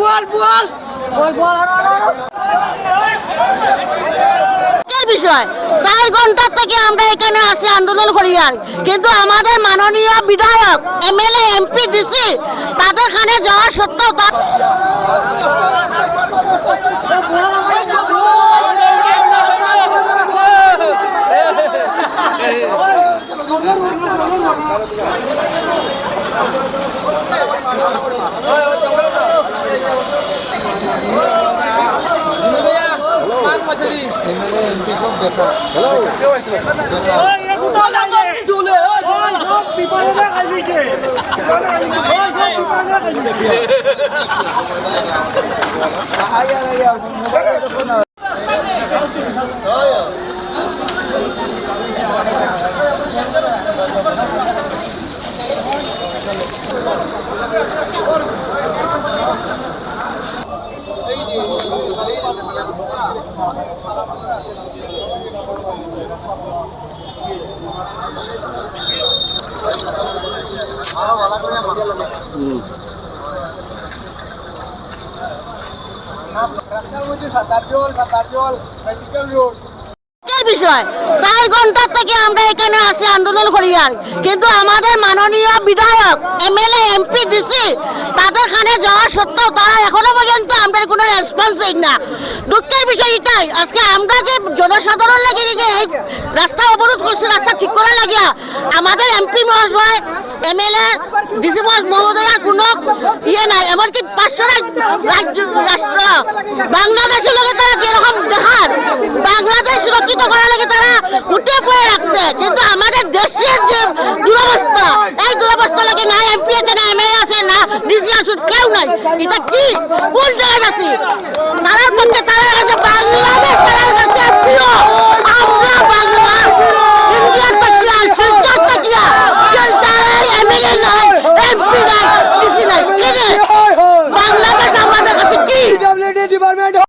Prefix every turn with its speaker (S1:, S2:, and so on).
S1: বল বল। বল বল আরও
S2: আরও বিষয় চার ঘণ্টা থেকে আমরা এখানে আসি আন্দোলন করি কিন্তু আমাদের মাননীয় বিধায়ক এমএলএ এমপি ডিসি তাদের খানে যাওয়া সত্ত্বেও তার এর চার ঘণ্টা থেকে আমরা এখানে আসি আন্দোলন করি আর কিন্তু আমাদের মাননীয় বিধায়ক, এমএলএ, এমপি, ডিসি, তাদের খানে যাওয়া সত্ত্বেও তারা দেন না। দুঃখের বিষয় এটাই। আজকে আমরা যে জনসাধারণ লাগে রাস্তা অবরোধ করছি, রাস্তা ঠিক করা লাগিয়া আমাদের এমপি মহাশয়, এমএলএ, ডিসি মহোদয়া, কোনো ইয়ে নাই। এমনকি পাঁচশো রাজ্য রাষ্ট্র, বাংলাদেশের লোকে তারা যেরকম দেখার, বাংলাদেশ সুরক্ষিত করার লাগে তারা উঠে পড়ে রাখছে। কিন্তু আমাদের দেশের যে দুরবস্থা, এই দুরবস্থা লাগে না এমপি আছে, না এমএলএ আছে, না ডিসি আছে, কেউ নাই। এটা কোন জায়গায় আছি